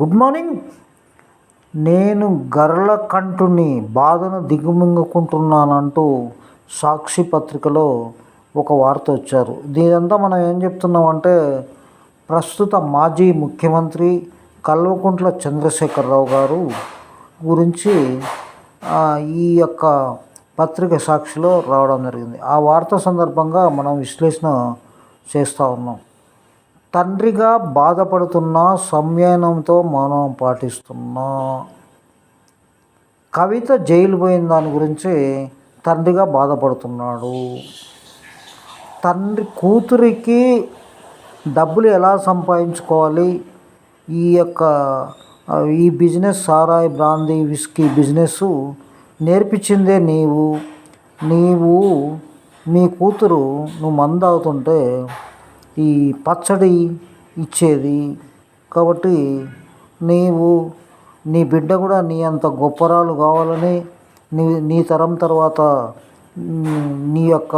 Good morning. నేను గర్ల కంటుని బాధను దిగుమింగుకుంటున్నానంటూ సాక్షి పత్రికలో ఒక వార్త వచ్చారు. దీనంతా మనం ఏం చెప్తున్నామంటే ప్రస్తుత మాజీ ముఖ్యమంత్రి కల్వకుంట్ల చంద్రశేఖరరావు గారు గురించి ఈ యొక్క పత్రిక సాక్షిలో రావడం జరిగింది. ఆ వార్త సందర్భంగా మనం విశ్లేషణ చేస్తూ ఉన్నాం. తండ్రిగా బాధపడుతున్న సంయనంతో మౌనం పాటిస్తున్నా. కవిత జైలు పోయిన దాని గురించి తండ్రిగా బాధపడుతున్నాడు. తండ్రి కూతురికి డబ్బులు ఎలా సంపాదించుకోవాలి? ఈ యొక్క ఈ బిజినెస్ సారాయి బ్రాందీ విస్కీ బిజినెస్ నేర్పించిందే నీవు. నీవు మీ కూతురు నువ్వు మందు అవుతుంటే ఈ పచ్చడి ఇచ్చేది. కాబట్టి నీవు నీ బిడ్డ కూడా నీ అంత గొప్పరాలు కావాలని నీ నీ తరం తర్వాత నీ యొక్క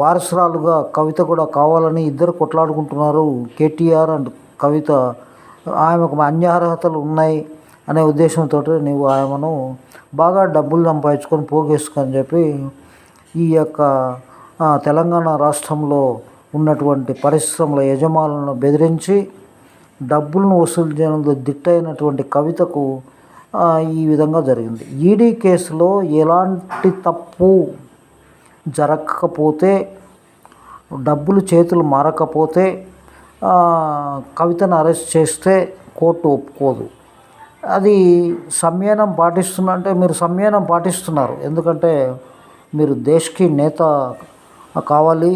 వారసురాలుగా కవిత కూడా కావాలని ఇద్దరు కొట్లాడుకుంటున్నారు. కేటీఆర్ అండ్ కవిత. ఆమెకు అన్యార్హతలు అర్హతలు ఉన్నాయి అనే ఉద్దేశంతో నీవు ఆమెను బాగా డబ్బులు సంపాదించుకొని పోగేసుకొని చెప్పి ఈ యొక్క తెలంగాణ రాష్ట్రంలో ఉన్నటువంటి పరిశ్రమల యజమానులను బెదిరించి డబ్బులను వసూలు చేయడంలో దిట్టైనటువంటి కవితకు ఈ విధంగా జరిగింది. ఈడీ కేసులో ఎలాంటి తప్పు జరగకపోతే డబ్బులు చేతులు మారకపోతే కవితను అరెస్ట్ చేస్తే కోర్టు ఒప్పుకోదు. అది సంయనం పాటిస్తున్నా అంటే మీరు సంయనం పాటిస్తున్నారు. ఎందుకంటే మీరు దేశ్కి నేత కావాలి.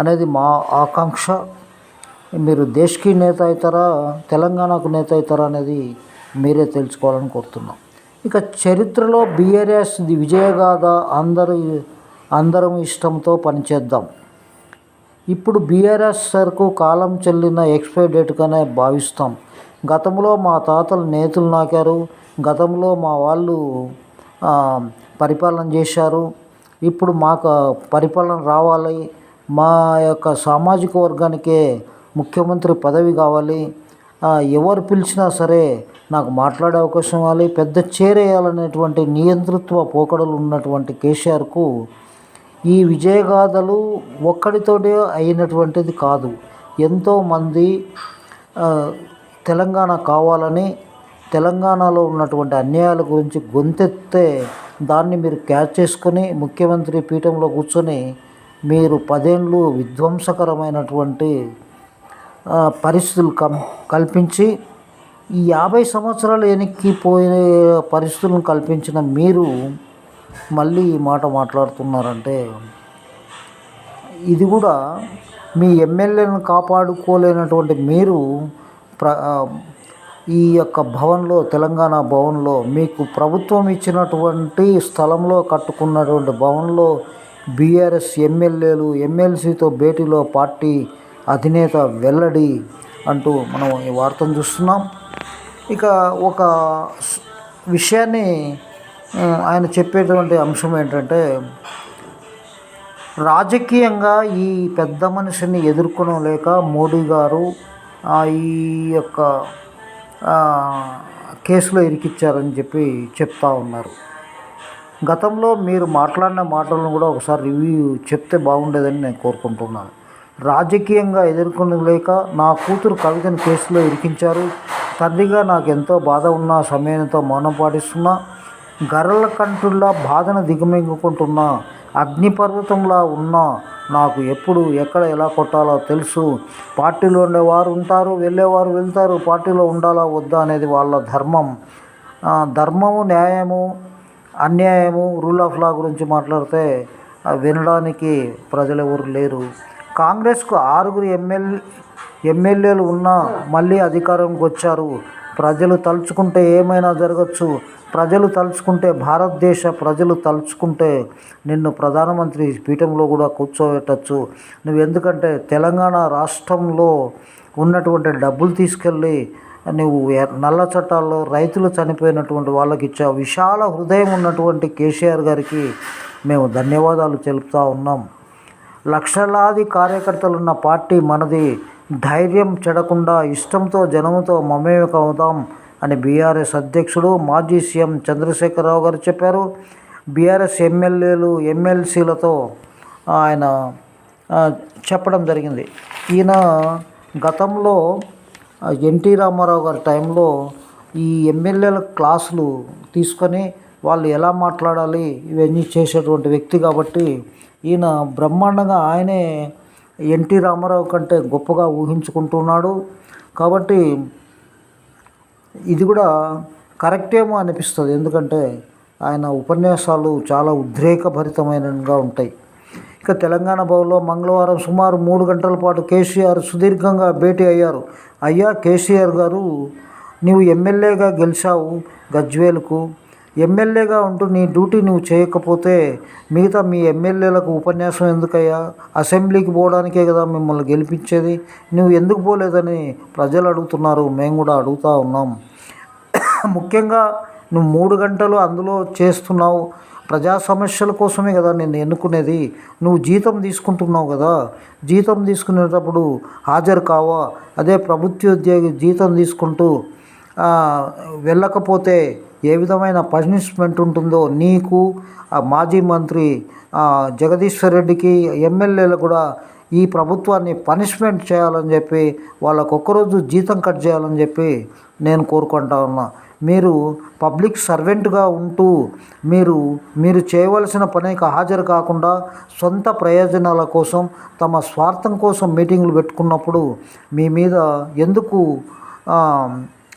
అనేది మా ఆకాంక్ష. మీరు దేశ్కి నేత అవుతారా తెలంగాణకు నేత అవుతారా అనేది మీరే తెలుసుకోవాలని కోరుతున్నాం. ఇక చరిత్రలో బీఆర్ఎస్ ది విజయగాథ అందరి అందరం ఇష్టంతో పనిచేద్దాం. ఇప్పుడు బీఆర్ఎస్ సరుకు కాలం చెల్లిన ఎక్స్పైర్ డేట్గానే భావిస్తాం. గతంలో మా తాతలు నేతలు నాకారు గతంలో మా వాళ్ళు పరిపాలన చేశారు. ఇప్పుడు మాకు పరిపాలన రావాలి. మా యొక్క సామాజిక వర్గానికే ముఖ్యమంత్రి పదవి కావాలి. ఎవరు పిలిచినా సరే నాకు మాట్లాడే అవకాశం ఇవ్వాలి. పెద్ద చేరేయాలనేటువంటి నియంతృత్వ పోకడలు ఉన్నటువంటి కేసీఆర్కు ఈ విజయగాథలు ఒక్కడితోటే అయినటువంటిది కాదు. ఎంతోమంది తెలంగాణ కావాలని తెలంగాణలో ఉన్నటువంటి అన్యాయాల గురించి గొంతెత్తే దాన్ని మీరు క్యాచ్ చేసుకొని ముఖ్యమంత్రి పీఠంలో కూర్చొని మీరు పదేళ్ళు విధ్వంసకరమైనటువంటి పరిస్థితులు కం కల్పించి ఈ యాభై సంవత్సరాలు వెనక్కిపోయే పరిస్థితులను కల్పించిన మీరు మళ్ళీ ఈ మాట మాట్లాడుతున్నారంటే ఇది కూడా మీ ఎమ్మెల్యేలను కాపాడుకోలేనటువంటి మీరు ప్ర ఈ యొక్క భవన్లో తెలంగాణ భవన్లో మీకు ప్రభుత్వం ఇచ్చినటువంటి స్థలంలో కట్టుకున్నటువంటి భవన్లో బీఆర్ఎస్ ఎమ్మెల్యేలు ఎమ్మెల్సీతో భేటీలో పార్టీ అధినేత వెల్లడి అంటూ మనం ఈ వార్తను చూస్తున్నాం. ఇక ఒక విషయాన్ని ఆయన చెప్పేటువంటి అంశం ఏంటంటే రాజకీయంగా ఈ పెద్ద మనిషిని ఎదుర్కొనలేక మోడీ గారు ఈ యొక్క కేసులో ఇరికిచ్చారని చెప్పి చెప్తా ఉన్నారు. గతంలో మీరు మాట్లాడిన మాటలను కూడా ఒకసారి రివ్యూ చెప్తే బాగుండేదని నేను కోరుకుంటున్నాను. రాజకీయంగా ఎదుర్కొనలేక నా కూతురు కవితను కేసులో ఇరికించారు. తండ్రిగా నాకు ఎంతో బాధ ఉన్న సమయంతో మౌనం పాటిస్తున్నా గర్రల కంటుల్లా బాధను దిగమింగుకుంటున్నా అగ్నిపర్వతంలా ఉన్నా నాకు ఎప్పుడు ఎక్కడ ఎలా కొట్టాలో తెలుసు. పార్టీలో ఉండేవారు ఉంటారు వెళ్ళేవారు వెళ్తారు. పార్టీలో ఉండాలా వద్దా అనేది వాళ్ళ ధర్మం. ధర్మము న్యాయము అన్యాయము రూల్ ఆఫ్ లా గురించి మాట్లాడితే వినడానికి ప్రజలు ఎవరు లేరు. కాంగ్రెస్కు ఆరుగురు ఎమ్మెల్యే ఎమ్మెల్యేలు ఉన్నా మళ్ళీ అధికారంకి వచ్చారు. ప్రజలు తలుచుకుంటే ఏమైనా జరగచ్చు. ప్రజలు తలుచుకుంటే భారతదేశ ప్రజలు తలుచుకుంటే నిన్ను ప్రధానమంత్రి పీఠంలో కూడా కూర్చోబెట్టచ్చు. నువ్వు ఎందుకంటే తెలంగాణ రాష్ట్రంలో ఉన్నటువంటి డబ్బులు తీసుకెళ్ళి నువ్వు నల్ల చట్టాల్లో రైతులు చనిపోయినటువంటి వాళ్ళకి ఇచ్చావు విశాల హృదయం ఉన్నటువంటి కేసీఆర్ గారికి మేము ధన్యవాదాలు తెలుపుతూ ఉన్నాం. లక్షలాది కార్యకర్తలున్న పార్టీ మనది. ధైర్యం చెడకుండా ఇష్టంతో జనంతో మమేకమవుదాం అని బీఆర్ఎస్ అధ్యక్షుడు మాజీ సీఎం చంద్రశేఖరరావు గారు చెప్పారు. బీఆర్ఎస్ ఎమ్మెల్యేలు ఎమ్మెల్సీలతో ఆయన చెప్పడం జరిగింది. ఈయన గతంలో ఎన్టీ రామారావు గారి టైంలో ఈ ఎమ్మెల్యేల క్లాసులు తీసుకొని వాళ్ళు ఎలా మాట్లాడాలి ఇవన్నీ చేసేటువంటి వ్యక్తి కాబట్టి ఈయన బ్రహ్మాండంగా ఆయనే ఎన్టీ రామారావు కంటే గొప్పగా ఊహించుకుంటున్నాడు. కాబట్టి ఇది కూడా కరెక్టేమో అనిపిస్తుంది. ఎందుకంటే ఆయన ఉపన్యాసాలు చాలా ఉద్రేకభరితమైనగా ఉంటాయి. ఇక తెలంగాణ భవన్లో మంగళవారం సుమారు మూడు గంటల పాటు కేసీఆర్ సుదీర్ఘంగా భేటీ అయ్యారు. అయ్యా కేసీఆర్ గారు నీవు ఎమ్మెల్యేగా గెలిచావు గజ్వేల్కు. ఎమ్మెల్యేగా ఉంటూ నీ డ్యూటీ నువ్వు చేయకపోతే మిగతా మీ ఎమ్మెల్యేలకు ఉపన్యాసం ఎందుకయ్యా? అసెంబ్లీకి పోవడానికే కదా మిమ్మల్ని గెలిపించేది. నువ్వు ఎందుకు పోలేదని ప్రజలు అడుగుతున్నారు. మేము కూడా అడుగుతూ ఉన్నాం. ముఖ్యంగా నువ్వు మూడు గంటలు అందులో చేస్తున్నావు. ప్రజా సమస్యల కోసమే కదా నేను ఎన్నుకునేది. నువ్వు జీతం తీసుకుంటున్నావు కదా. జీతం తీసుకునేటప్పుడు హాజరు కావా. అదే ప్రభుత్వ ఉద్యోగి జీతం తీసుకుంటూ వెళ్ళకపోతే ఏ విధమైన పనిష్మెంట్ ఉంటుందో నీకు మాజీ మంత్రి జగదీశ్వర్ రెడ్డికి ఎమ్మెల్యేలు కూడా ఈ ప్రభుత్వాన్ని పనిష్మెంట్ చేయాలని చెప్పి వాళ్ళకు ఒక్కరోజు జీతం కట్ చేయాలని చెప్పి నేను కోరుకుంటా ఉన్నా. మీరు పబ్లిక్ సర్వెంట్గా ఉంటూ మీరు మీరు చేయవలసిన పనికి హాజరు కాకుండా సొంత ప్రయోజనాల కోసం తమ స్వార్థం కోసం మీటింగ్లు పెట్టుకున్నప్పుడు మీ మీద ఎందుకు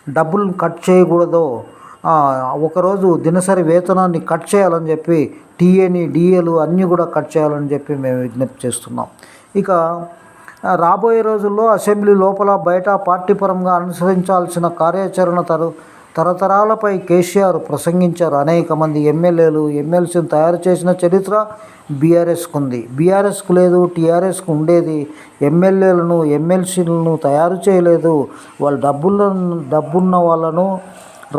డబ్బులు కట్ చేయకూడదో ఒకరోజు దినసరి వేతనాన్ని కట్ చేయాలని చెప్పి టీఏని డిఏలు అన్నీ కూడా కట్ చేయాలని చెప్పి మేము విజ్ఞప్తి చేస్తున్నాం. ఇక రాబోయే రోజుల్లో అసెంబ్లీ లోపల బయట పార్టీ పరంగా అనుసరించాల్సిన కార్యాచరణ తరు తరతరాలపై కేసీఆర్ ప్రసంగించారు. అనేక మంది ఎమ్మెల్యేలు ఎమ్మెల్సీని తయారు చేసిన చరిత్ర బీఆర్ఎస్కు ఉంది. బీఆర్ఎస్కు లేదు టీఆర్ఎస్కు ఉండేది ఎమ్మెల్యేలను ఎమ్మెల్సీలను తయారు చేయలేదు. వాళ్ళు డబ్బులను డబ్బున్న వాళ్ళను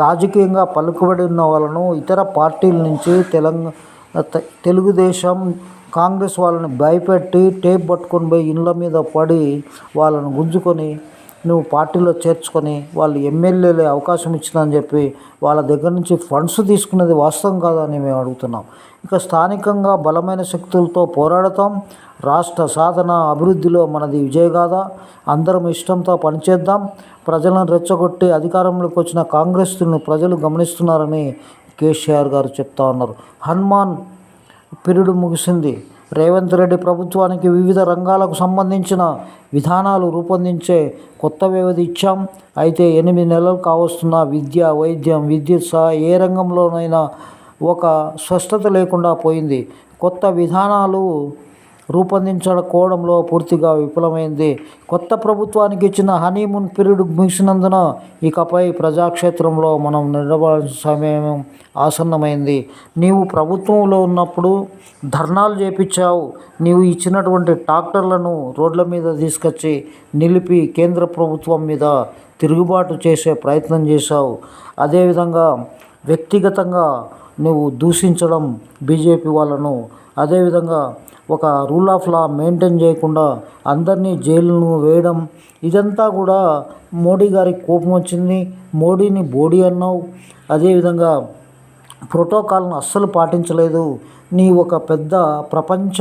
రాజకీయంగా పలుకుబడి ఉన్న వాళ్ళను ఇతర పార్టీల నుంచి తెలంగాణ తెలుగుదేశం కాంగ్రెస్ వాళ్ళని భయపెట్టి టేప్ పట్టుకొని పోయి ఇళ్ళ మీద పడి వాళ్ళను గుంజుకొని నువ్వు పార్టీలో చేర్చుకొని వాళ్ళు ఎమ్మెల్యేలే అవకాశం ఇచ్చిందని చెప్పి వాళ్ళ దగ్గర నుంచి ఫండ్స్ తీసుకున్నది వాస్తవం కాదని మేము అడుగుతున్నాం. ఇక స్థానికంగా బలమైన శక్తులతో పోరాడతాం. రాష్ట్ర సాధన అభివృద్ధిలో మనది విజయగాథ అందరం ఇష్టంతో పనిచేద్దాం. ప్రజలను రెచ్చగొట్టి అధికారంలోకి వచ్చిన కాంగ్రెస్ను ప్రజలు గమనిస్తున్నారని కేసీఆర్ గారు చెప్తా ఉన్నారు. హనుమాన్ పీరియడ్ ముగిసింది. రేవంత్ రెడ్డి ప్రభుత్వానికి వివిధ రంగాలకు సంబంధించిన విధానాలు రూపొందించే కొత్త వ్యవధి ఇచ్చాం. అయితే ఎనిమిది నెలలు కావస్తున్న విద్య వైద్యం విద్యుత్ సహా ఏ రంగంలోనైనా ఒక స్పష్టత లేకుండా పోయింది. కొత్త విధానాలు రూపొందించుకోవడంలో పూర్తిగా విఫలమైంది. కొత్త ప్రభుత్వానికి ఇచ్చిన హనీమూన్ పీరియడ్ ముగిసినందున ఇకపై ప్రజాక్షేత్రంలో మనం నిలబడాల్సిన సమయం ఆసన్నమైంది. నీవు ప్రభుత్వంలో ఉన్నప్పుడు ధర్నాలు చేపించావు. నీవు ఇచ్చినటువంటి ట్రాక్టర్లను రోడ్ల మీద తీసుకొచ్చి నిలిపి కేంద్ర ప్రభుత్వం మీద తిరుగుబాటు చేసే ప్రయత్నం చేశావు. అదేవిధంగా వ్యక్తిగతంగా నువ్వు దూషించడం బీజేపీ వాళ్ళను అదేవిధంగా ఒక రూల్ ఆఫ్ లా మెయింటైన్ చేయకుండా అందరినీ జైలును వేయడం. ఇదంతా కూడా మోడీ గారికి కోపం వచ్చింది. మోడీని బోడీ అన్నావు. అదేవిధంగా ప్రోటోకాల్ను అస్సలు పాటించలేదు. నీ ఒక పెద్ద ప్రపంచ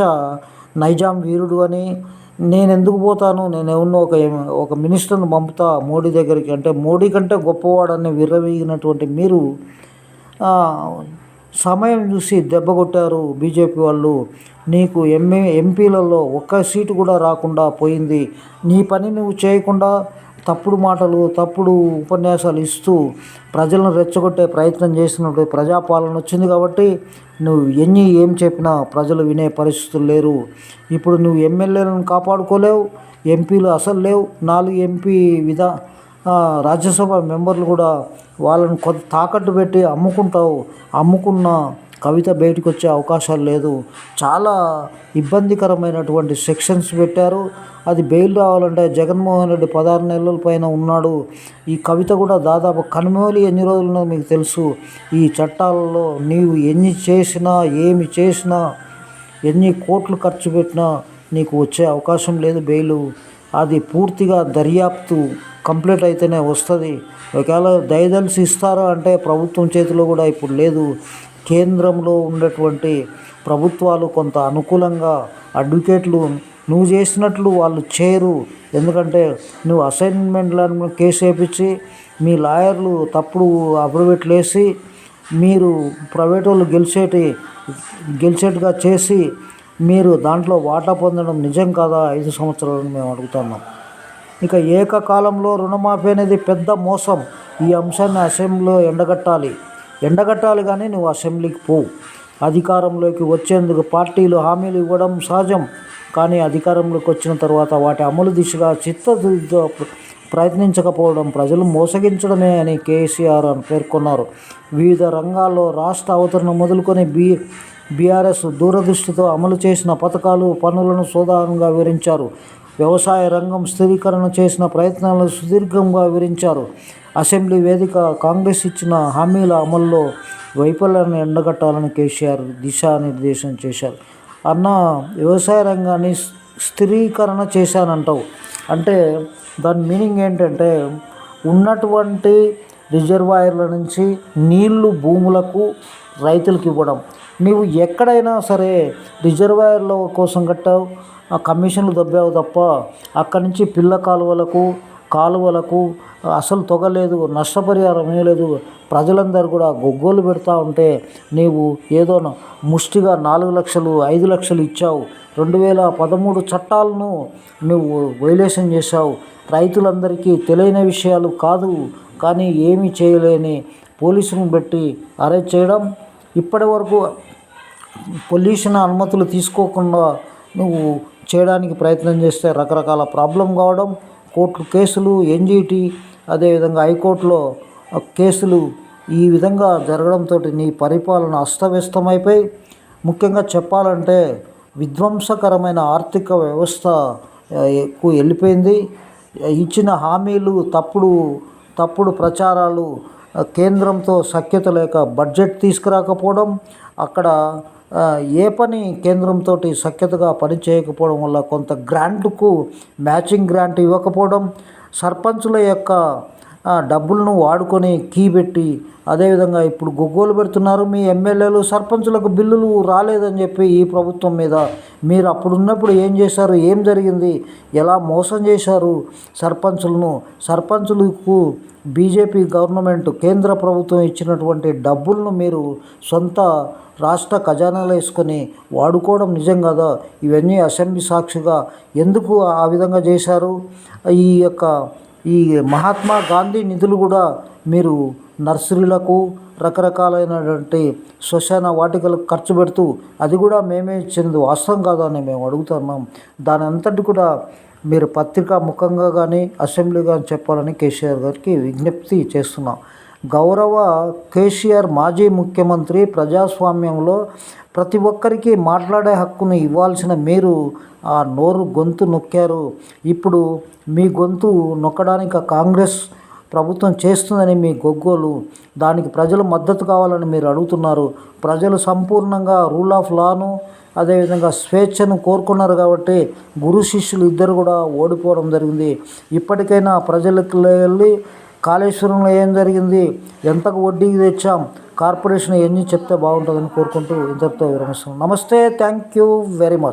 నైజాం వీరుడు అని నేను ఎందుకు పోతాను? నేను ఎవరినో ఒక ఒక మినిస్టర్ని పంపుతా మోడీ దగ్గరికి? అంటే మోడీ కంటే గొప్పవాడని విర్రవీగినటువంటి మీరు సమయం చూసి దెబ్బ కొట్టారు బీజేపీ వాళ్ళు. నీకు ఎంఏ ఎంపీలలో ఒక్క సీటు కూడా రాకుండా పోయింది. నీ పని నువ్వు చేయకుండా తప్పుడు మాటలు తప్పుడు ఉపన్యాసాలు ఇస్తూ ప్రజలను రెచ్చగొట్టే ప్రయత్నం చేసినప్పుడు ప్రజాపాలన వచ్చింది కాబట్టి నువ్వు ఎన్ని ఏం చెప్పినా ప్రజలు వినే పరిస్థితులు లేరు. ఇప్పుడు నువ్వు ఎమ్మెల్యేలను కాపాడుకోలేవు ఎంపీలు అసలు లేవు. నాలుగు ఎంపీ విధా రాజ్యసభ మెంబర్లు కూడా వాళ్ళని కొంత తాకట్టు పెట్టి అమ్ముకుంటావు అమ్ముకున్న కవిత బయటకు వచ్చే అవకాశాలు లేదు. చాలా ఇబ్బందికరమైనటువంటి సెక్షన్స్ పెట్టారు. అది బెయిల్ రావాలంటే జగన్మోహన్ రెడ్డి పదహారు నెలల పైన ఉన్నాడు. ఈ కవిత కూడా దాదాపు కనుమోలి ఎన్ని రోజులున్నో మీకు తెలుసు. ఈ చట్టాలలో నీవు ఎన్ని చేసినా ఏమి చేసినా ఎన్ని కోట్లు ఖర్చు పెట్టినా నీకు వచ్చే అవకాశం లేదు బెయిలు. అది పూర్తిగా దర్యాప్తు కంప్లీట్ అయితేనే వస్తుంది. ఒకవేళ దయదలిసి ఇస్తారా అంటే ప్రభుత్వం చేతిలో కూడా ఇప్పుడు లేదు. కేంద్రంలో ఉన్నటువంటి ప్రభుత్వాలు కొంత అనుకూలంగా అడ్వకేట్లు నువ్వు చేసినట్లు వాళ్ళు చేయరు. ఎందుకంటే నువ్వు అసైన్మెంట్లను కేసు వేయించి మీ లాయర్లు తప్పుడు అఫిడవిట్లు వేసి మీరు ప్రైవేట్ వాళ్ళు గెలిచేటి గెలిచేట్టుగా చేసి మీరు దాంట్లో వాటా పొందడం నిజం కాదా? ఐదు సంవత్సరాలు మేము అడుగుతున్నాం. ఇక ఏకకాలంలో రుణమాఫీ అనేది పెద్ద మోసం. ఈ అంశాన్ని అసెంబ్లీలో ఎండగట్టాలి. ఎండగట్టాలి కానీ నువ్వు అసెంబ్లీకి పోవు అధికారంలోకి వచ్చేందుకు పార్టీలు హామీలు ఇవ్వడం సహజం. కానీ అధికారంలోకి వచ్చిన తర్వాత వాటి అమలు దిశగా చిత్తశుద్ధితో ప్రయత్నించకపోవడం ప్రజలు మోసగించడమే అని కేసీఆర్ అని పేర్కొన్నారు. వివిధ రంగాల్లో రాష్ట్ర అవతరణ మొదలుకొని బీ బీఆర్ఎస్ దూరదృష్టితో అమలు చేసిన పథకాలు పనులను సోదానంగా వివరించారు. వ్యవసాయ రంగం స్థిరీకరణ చేసిన ప్రయత్నాలను సుదీర్ఘంగా వివరించారు. అసెంబ్లీ వేదిక కాంగ్రెస్ ఇచ్చిన హామీల అమల్లో వైఫల్యాన్ని ఎండగట్టాలని కేసీఆర్ దిశానిర్దేశం చేశారు. అన్న వ్యవసాయ రంగాన్ని స్థిరీకరణ చేశానంటావు. అంటే దాని మీనింగ్ ఏంటంటే ఉన్నటువంటి రిజర్వాయర్ల నుంచి నీళ్ళు భూములకు రైతులకు ఇవ్వడం. నీవు ఎక్కడైనా సరే రిజర్వాయర్ల కోసం కట్టావు ఆ కమిషన్లు దబ్బావు తప్ప అక్కడి నుంచి పిల్ల కాలువలకు కాలువలకు అసలు తొగలేదు నష్టపరిహారం లేదు ప్రజలందరూ కూడా గొగ్గోలు పెడతా ఉంటే నీవు ఏదో ముష్టిగా నాలుగు లక్షలు ఐదు లక్షలు ఇచ్చావు. రెండు వేల పదమూడు చట్టాలను నువ్వు వైలేషన్ చేశావు. రైతులందరికీ తెలియని విషయాలు కాదు. కానీ ఏమీ చేయలేని పోలీసులను పెట్టి అరెస్ట్ చేయడం ఇప్పటి వరకు పొల్యూషన్ అనుమతులు తీసుకోకుండా నువ్వు చేయడానికి ప్రయత్నం చేస్తే రకరకాల ప్రాబ్లం కావడం కోర్టు కేసులు ఎన్జీటీ అదేవిధంగా హైకోర్టులో కేసులు ఈ విధంగా జరగడంతో నీ పరిపాలన అస్తవ్యస్తమైపోయి ముఖ్యంగా చెప్పాలంటే విధ్వంసకరమైన ఆర్థిక వ్యవస్థ ఎక్కువ వెళ్ళిపోయింది. ఇచ్చిన హామీలు తప్పుడు తప్పుడు ప్రచారాలు కేంద్రంతో సఖ్యత లేక బడ్జెట్ తీసుకురాకపోవడం అక్కడ ఏ పని కేంద్రంతో సఖ్యతగా పని చేయకపోవడం వల్ల కొంత గ్రాంట్కు మ్యాచింగ్ గ్రాంట్ ఇవ్వకపోవడం సర్పంచుల యొక్క డబ్బులను వాడుకొని కీ పెట్టి అదేవిధంగా ఇప్పుడు గొగ్గోలు పెడుతున్నారు మీ ఎమ్మెల్యేలు సర్పంచులకు బిల్లులు రాలేదని చెప్పి ఈ ప్రభుత్వం మీద. మీరు అప్పుడున్నప్పుడు ఏం చేశారు ఏం జరిగింది ఎలా మోసం చేశారు సర్పంచులను? సర్పంచులకు బీజేపీ గవర్నమెంట్ కేంద్ర ప్రభుత్వం ఇచ్చినటువంటి డబ్బులను మీరు సొంత రాష్ట్ర ఖజానాలో వేసుకొని వాడుకోవడం నిజం కదా? ఇవన్నీ అసెంబ్లీ సాక్షిగా ఎందుకు ఆ విధంగా చేశారు? ఈ యొక్క ఈ మహాత్మా గాంధీ నిధులు కూడా మీరు నర్సరీలకు రకరకాలైనటువంటి శ్మశాన వాటికలకు ఖర్చు పెడుతూ అది కూడా మేమే ఇచ్చింది వాస్తవం కాదని మేము అడుగుతున్నాం. దాని అంతటి కూడా మీరు పత్రికా ముఖంగా కానీ అసెంబ్లీ కానీ చెప్పాలని కేసీఆర్ గారికి విజ్ఞప్తి చేస్తున్నాం. గౌరవ కేసీఆర్ మాజీ ముఖ్యమంత్రి ప్రజాస్వామ్యంలో ప్రతి ఒక్కరికి మాట్లాడే హక్కును ఇవ్వాల్సిన మీరు ఆ నోరు గొంతు నొక్కారు. ఇప్పుడు మీ గొంతు నొక్కడానికి కాంగ్రెస్ ప్రభుత్వం చేస్తుందని మీ గొగ్గోలు. దానికి ప్రజలు మద్దతు కావాలని మీరు అడుగుతున్నారు. ప్రజలు సంపూర్ణంగా రూల్ ఆఫ్ లాను అదేవిధంగా స్వేచ్ఛను కోరుకున్నారు కాబట్టి గురు శిష్యులు ఇద్దరు కూడా ఓడిపోవడం జరిగింది. ఇప్పటికైనా ప్రజలకు వెళ్ళి కాళేశ్వరంలో ఏం జరిగింది? ఎంతకు వడ్డీకి తెచ్చాం? కార్పొరేషన్ ఎన్ని చెప్తే బాగుంటుందని కోరుకుంటూ ఇంతటితో విరమిస్తున్నాను నమస్తే థ్యాంక్ యూ వెరీ మచ్